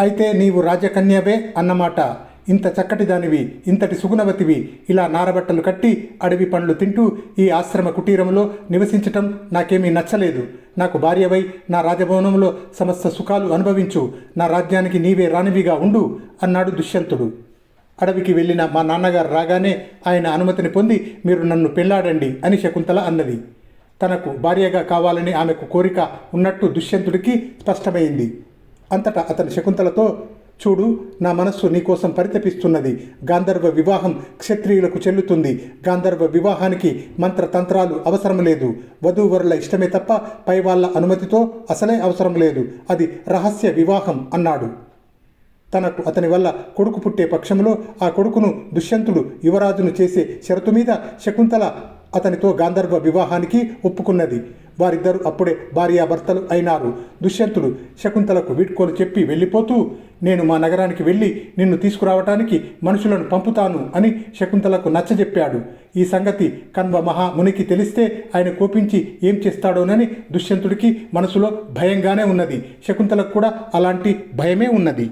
అయితే నీవు రాజకన్యవే అన్నమాట. ఇంత చక్కటి దానివి ఇంతటి సుగుణవతివి. ఇలా నారబట్టలు కట్టి అడవి పండ్లు తింటూ ఈ ఆశ్రమ కుటీరంలో నివసించటం నాకేమీ నచ్చలేదు. నాకు భార్యవై నా రాజభవనంలో సమస్త సుఖాలు అనుభవించు. నా రాజ్యానికి నీవే రాణివిగా ఉండు అన్నాడు దుష్యంతుడు. అడవికి వెళ్ళిన మా నాన్నగారు రాగానే ఆయన అనుమతిని పొంది మీరు నన్ను పెళ్ళాడండి అని శకుంతల అన్నది. తనకు భార్యగా కావాలని ఆమెకు కోరిక ఉన్నట్టు దుష్యంతుడికి స్పష్టమైంది. అంతటా అతని శకుంతలతో చూడు నా మనస్సు నీకోసం పరితపిస్తున్నది. గాంధర్వ వివాహం క్షత్రియులకు చెల్లుతుంది. గాంధర్వ వివాహానికి మంత్రతంత్రాలు అవసరం లేదు. వధూవరుల ఇష్టమే తప్ప పై వాళ్ళ అనుమతితో అసలే అవసరం లేదు. అది రహస్య వివాహం అన్నాడు. తనకు అతని వల్ల కొడుకు పుట్టే పక్షంలో ఆ కొడుకును దుష్యంతుడు యువరాజును చేసే షరతు మీద శకుంతల అతనితో గాంధర్వ వివాహానికి ఒప్పుకున్నది. వారిద్దరూ అప్పుడే భార్యాభర్తలు అయినారు. దుష్యంతుడు శకుంతలకు వీడ్కోలు చెప్పి వెళ్ళిపోతూ నేను మా నగరానికి వెళ్ళి నిన్ను తీసుకురావటానికి మనుషులను పంపుతాను అని శకుంతలకు నచ్చజెప్పాడు. ఈ సంగతి కన్వ మహామునికి తెలిస్తే ఆయన కోపించి ఏం చేస్తాడోనని దుష్యంతుడికి మనసులో భయంగానే ఉన్నది. శకుంతలకు కూడా అలాంటి భయమే ఉన్నది.